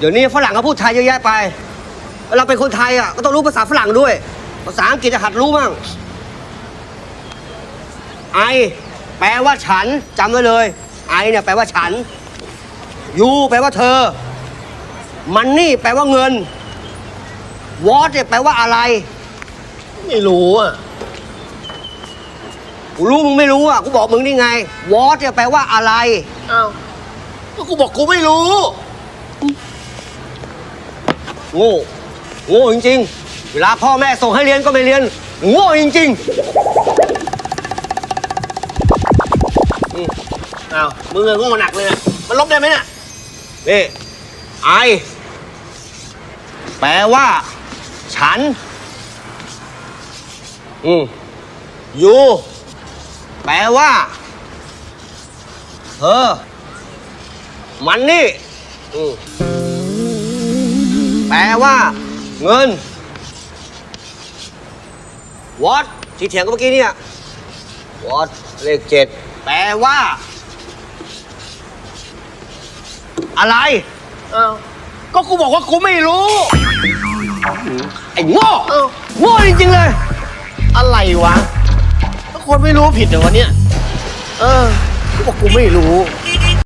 เดี๋ยวนี้ฝรั่งเขาพูดไทยเยอะแยะไป เราเป็นคนไทยอะก็ต้องรู้ภาษาฝรั่งด้วย ภาษาอังกฤษจะหัดรู้บ้างไอแปลว่าฉันจำไว้เลย ไอเนี่ยแปลว่าฉันยูแปลว่าเธอ มันนี่แปลว่าเงินวอตเนี่ยแปลว่าอะไร ไม่รู้อะกูรู้มึงไม่รู้อะกูบอกมึงนี่ไงวอตเนี่ยแปลว่าอะไรอ้าวก็กูบอกกูไม่รู้ โง่ โง่จริงๆ เวลาพ่อแม่ส่งให้เรียนก็ไม่เรียน โง่จริงอ้าวมึงอะโง่หนักเลยนะมันลบได้ไหมเนี่ยๆนี่ไอ แปลว่า ฉัน อืมยูแปลว่า เธอ มันนี่ อืมแปล ว่าเงิน what ที่เถียงกันเมื่อกี้เนี่ย what เลขเจ็ดแปลว่า อะไรอ้าวก็กูบอกว่ากูไม่รู้ ไอ้โง่เอ้าโง่จริงๆเลย อะไรวะก็คนไม่รู้ผิดเหรอวะเนี่ย เออกูบอกกูไม่รู้